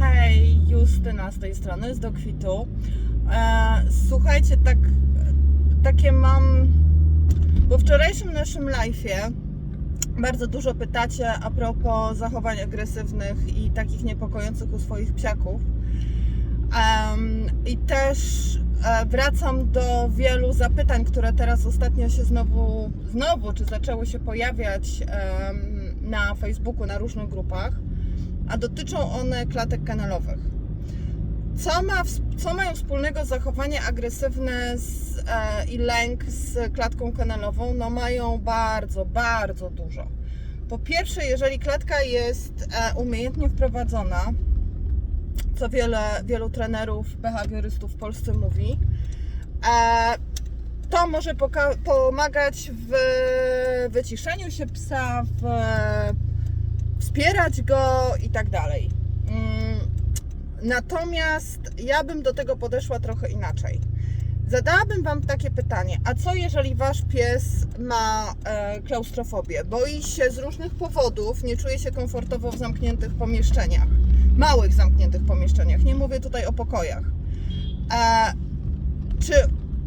Hej, Justyna z tej strony, z Dokwitu. E, słuchajcie, tak, takie mam. Po wczorajszym naszym live'ie bardzo dużo pytacie a propos zachowań agresywnych i takich niepokojących u swoich psiaków. I też e, wracam do wielu zapytań, które teraz ostatnio się znowu, znowu czy zaczęły się pojawiać na Facebooku, na różnych grupach, a dotyczą one klatek kanalowych. Co, ma, co mają wspólnego zachowanie agresywne z, e, i lęk z klatką kanalową? No mają bardzo, bardzo dużo. Po pierwsze, jeżeli klatka jest e, umiejętnie wprowadzona, co wiele, wielu trenerów, behawiorystów w Polsce mówi, e, to może pomagać w wyciszeniu się psa, w wspierać go i tak dalej. Mm, Natomiast ja bym do tego podeszła trochę inaczej. Zadałabym Wam takie pytanie: a co jeżeli Wasz pies ma e, klaustrofobię? Boi się z różnych powodów, nie czuje się komfortowo w zamkniętych pomieszczeniach, małych zamkniętych pomieszczeniach. Nie mówię tutaj o pokojach. E, czy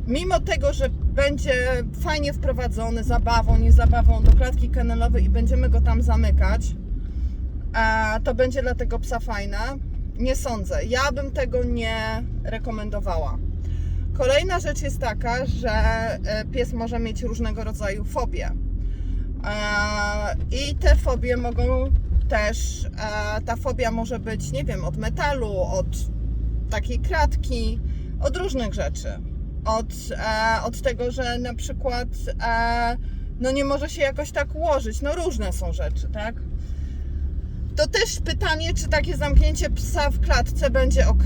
mimo tego, że będzie fajnie wprowadzony zabawą, nie zabawą do klatki kanalowej i będziemy go tam zamykać, a to będzie dla tego psa fajne? Nie sądzę. Ja bym tego nie rekomendowała. Kolejna rzecz jest taka, że e, pies może mieć różnego rodzaju fobie. E, I te fobie mogą też, e, ta fobia może być, nie wiem, od metalu, od takiej kratki, od różnych rzeczy. Od, od tego, że na przykład no nie może się jakoś tak ułożyć. No różne są rzeczy, tak? To też pytanie, czy takie zamknięcie psa w klatce będzie ok.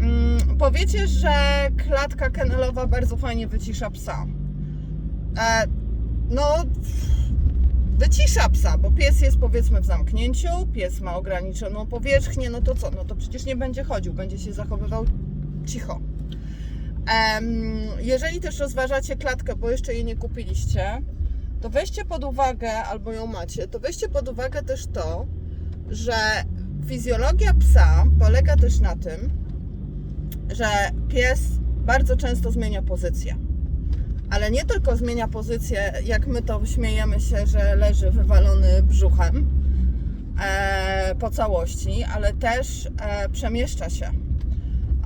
Mm, powiecie, że klatka kennelowa bardzo fajnie wycisza psa. E, no, wycisza psa, bo pies jest powiedzmy w zamknięciu, pies ma ograniczoną powierzchnię, no to co? No to przecież nie będzie chodził, będzie się zachowywał cicho. Jeżeli też rozważacie klatkę, bo jeszcze jej nie kupiliście, to weźcie pod uwagę, albo ją macie, to weźcie pod uwagę też to, że fizjologia psa polega też na tym, że pies bardzo często zmienia pozycję. Ale nie tylko zmienia pozycję, jak my to śmiejemy się, że leży wywalony brzuchem e, po całości, ale też e, przemieszcza się.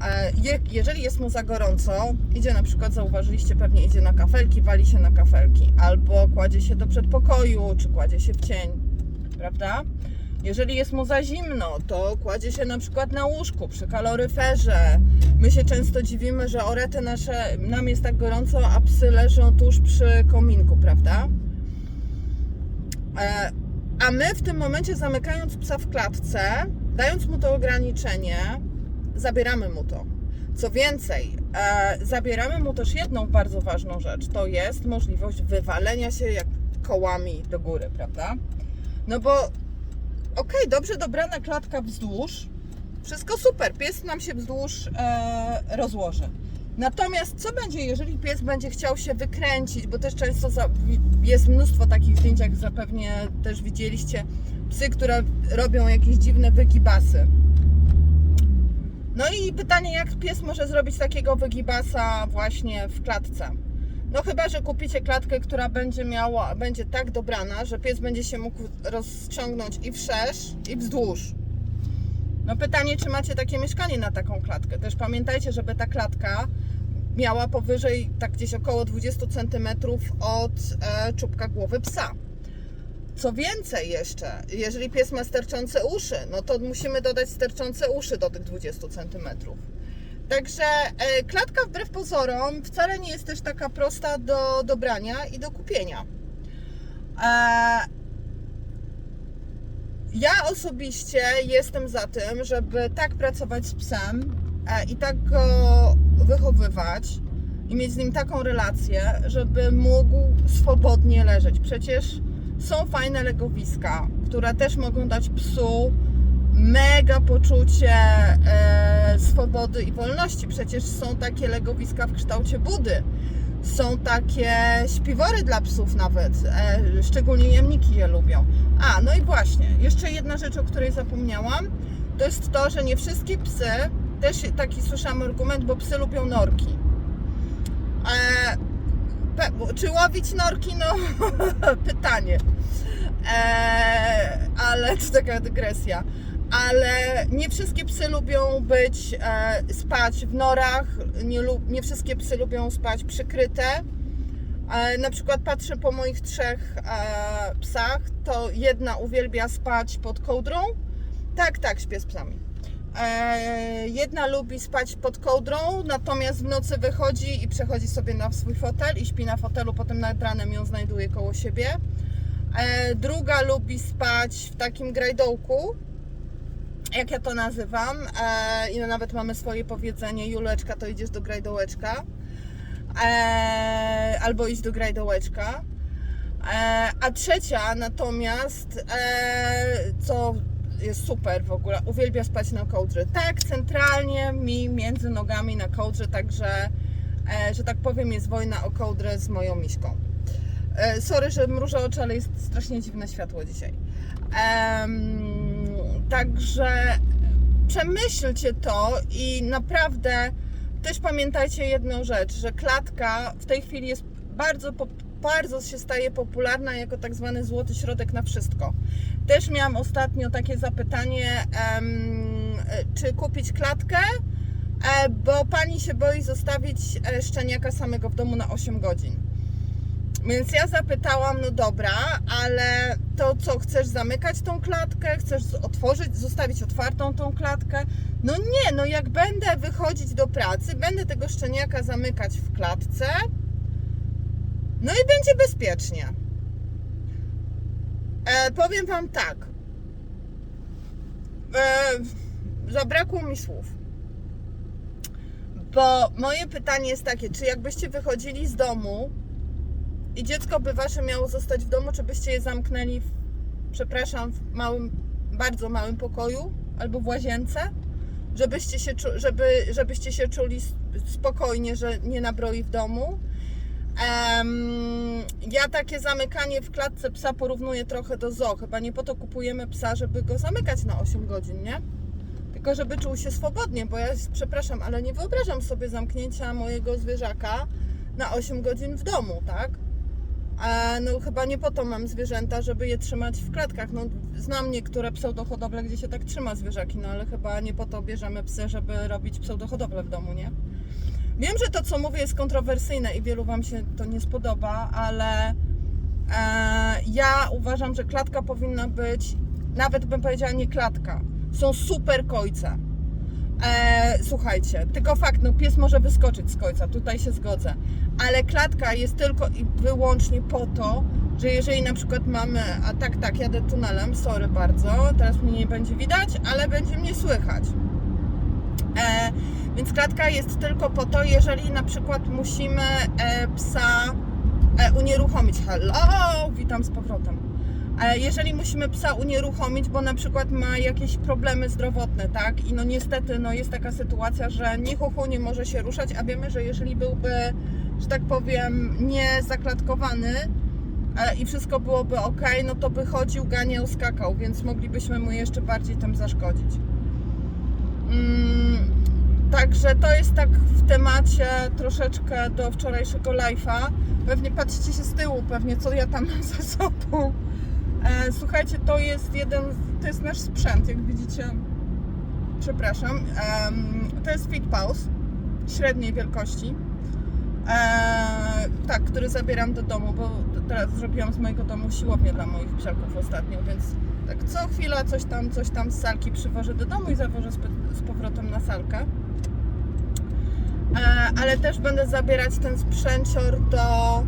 E, je, jeżeli jest mu za gorąco, idzie na przykład, zauważyliście, pewnie idzie na kafelki, wali się na kafelki, albo kładzie się do przedpokoju, czy kładzie się w cień, prawda? Jeżeli jest mu za zimno, to kładzie się na przykład na łóżku przy kaloryferze. My się często dziwimy, że orety nasze, nam jest tak gorąco, a psy leżą tuż przy kominku, prawda? E, A my w tym momencie zamykając psa w klatce, dając mu to ograniczenie, zabieramy mu to. Co więcej, e, zabieramy mu też jedną bardzo ważną rzecz, to jest możliwość wywalenia się jak kołami do góry, prawda? No bo okej, dobrze dobrana klatka wzdłuż, wszystko super, pies nam się wzdłuż e, rozłoży. Natomiast co będzie, jeżeli pies będzie chciał się wykręcić, bo też często za, jest mnóstwo takich zdjęć, jak zapewne też widzieliście, psy, które robią jakieś dziwne wygibasy. No i pytanie, jak pies może zrobić takiego wygibasa właśnie w klatce? No chyba, że kupicie klatkę, która będzie miała, będzie tak dobrana, że pies będzie się mógł rozciągnąć i wszerz, i wzdłuż. No pytanie, czy macie takie mieszkanie na taką klatkę. Też pamiętajcie, żeby ta klatka miała powyżej, tak gdzieś około 20 cm od e, czubka głowy psa. Co więcej jeszcze, jeżeli pies ma sterczące uszy, no to musimy dodać sterczące uszy do tych 20 cm. Także e, klatka wbrew pozorom wcale nie jest też taka prosta do dobrania i do kupienia. E, ja osobiście jestem za tym, żeby tak pracować z psem e, i tak go wychowywać i mieć z nim taką relację, żeby mógł swobodnie leżeć. Przecież są fajne legowiska, które też mogą dać psu mega poczucie e, swobody i wolności. Przecież są takie legowiska w kształcie budy. Są takie śpiwory dla psów nawet, e, szczególnie jamniki je lubią. A, no i właśnie, jeszcze jedna rzecz, o której zapomniałam. to jest to, że nie wszystkie psy, też taki słyszałam argument, bo psy lubią norki. E, pe- czy łowić norki? No, pytanie. E, ale to taka dygresja. Ale nie wszystkie psy lubią być, e, spać w norach, nie, nie wszystkie psy lubią spać przykryte. E, na przykład patrzę po moich trzech e, psach, to jedna uwielbia spać pod kołdrą. Tak, tak, śpię z psami. E, jedna lubi spać pod kołdrą, natomiast w nocy wychodzi i przechodzi sobie na swój fotel i śpi na fotelu, potem nad ranem ją znajduje koło siebie. E, druga lubi spać w takim grajdołku, jak ja to nazywam. E, I nawet mamy swoje powiedzenie, Juleczka, to idziesz do grajdołeczka. E, albo iść do grajdołeczka. E, a trzecia natomiast, e, co jest super w ogóle, uwielbia spać na kołdrze. Tak, centralnie mi między nogami na kołdrze, także, e, że tak powiem, jest wojna o kołdrę z moją miśką. E, sorry, że mrużę oczy, ale jest strasznie dziwne światło dzisiaj. Em, także przemyślcie to i naprawdę też pamiętajcie jedną rzecz, że klatka w tej chwili jest bardzo, bardzo się staje popularna jako tak zwany złoty środek na wszystko. Też miałam ostatnio takie zapytanie, czy kupić klatkę, e, bo pani się boi zostawić e, szczeniaka samego w domu na 8 godzin. Więc ja zapytałam, no dobra, ale to co, chcesz zamykać tą klatkę? Chcesz otworzyć, zostawić otwartą tą klatkę? No nie, no jak będę wychodzić do pracy, będę tego szczeniaka zamykać w klatce, no i będzie bezpiecznie. E, powiem Wam tak. E, zabrakło mi słów. Bo moje pytanie jest takie, czy jakbyście wychodzili z domu i dziecko by wasze miało zostać w domu, czy byście je zamknęli w, przepraszam, w małym, bardzo małym pokoju albo w łazience? Żebyście się, żeby, żebyście się czuli spokojnie, że nie nabroi w domu. Em, ja takie zamykanie w klatce psa porównuję trochę do zoo. Chyba nie po to kupujemy psa, żeby go zamykać na 8 godzin, nie? Tylko żeby czuł się swobodnie, bo ja przepraszam, ale nie wyobrażam sobie zamknięcia mojego zwierzaka na 8 godzin w domu, tak? A no chyba nie po to mam zwierzęta, żeby je trzymać w klatkach. No, znam niektóre pseudohodowle, gdzie się tak trzyma zwierzaki, no ale chyba nie po to bierzemy psy, żeby robić pseudohodowlę w domu, nie? Wiem, że to, co mówię, jest kontrowersyjne i wielu Wam się to nie spodoba, ale e, ja uważam, że klatka powinna być, nawet bym powiedziała nie klatka, są super kojce. E, słuchajcie, tylko fakt, no pies może wyskoczyć z kojca, tutaj się zgodzę, ale klatka jest tylko i wyłącznie po to, że jeżeli na przykład mamy, a tak, tak, jadę tunelem, sorry bardzo, teraz mnie nie będzie widać, ale będzie mnie słychać. E, więc klatka jest tylko po to, jeżeli na przykład musimy e, psa e, unieruchomić. Hello, witam z powrotem. E, jeżeli musimy psa unieruchomić, bo na przykład ma jakieś problemy zdrowotne, tak? I no niestety no jest taka sytuacja, że ni chuchu nie może się ruszać, a wiemy, że jeżeli byłby, że tak powiem, nie zaklatkowany e, i wszystko byłoby ok, no to by chodził, ganiał, skakał, więc moglibyśmy mu jeszcze bardziej tym zaszkodzić. Mm, Także to jest tak w temacie troszeczkę do wczorajszego live'a. Pewnie patrzcie się z tyłu, pewnie co ja tam mam ze sobą. E, słuchajcie, to jest jeden, to jest nasz sprzęt, jak widzicie. Przepraszam. To jest Fit Pause średniej wielkości. E, tak, który zabieram do domu, bo teraz zrobiłam z mojego domu siłownię dla moich psiaków ostatnio, więc tak co chwila coś tam, coś tam z salki przywożę do domu i zawożę z, powrotem na salkę. E, ale też będę zabierać ten sprzęcior do,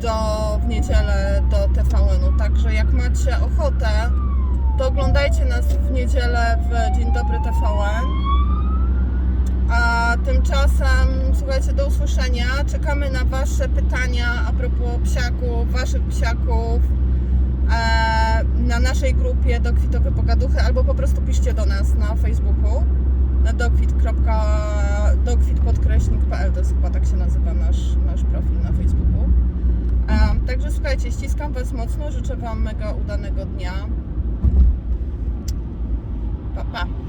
do niedzielę do TVN-u. Także jak macie ochotę, to oglądajcie nas w niedzielę w Dzień Dobry TVN. A tymczasem, słuchajcie, do usłyszenia. Czekamy na Wasze pytania a propos psiaków, Waszych psiaków e, na naszej grupie Dogfitowe Pogaduchy albo po prostu piszcie do nas na Facebooku na dogfit.dogfit.pl to jest chyba tak się nazywa nasz, nasz profil na Facebooku. Także słuchajcie, ściskam Was mocno, życzę Wam mega udanego dnia. Pa, pa.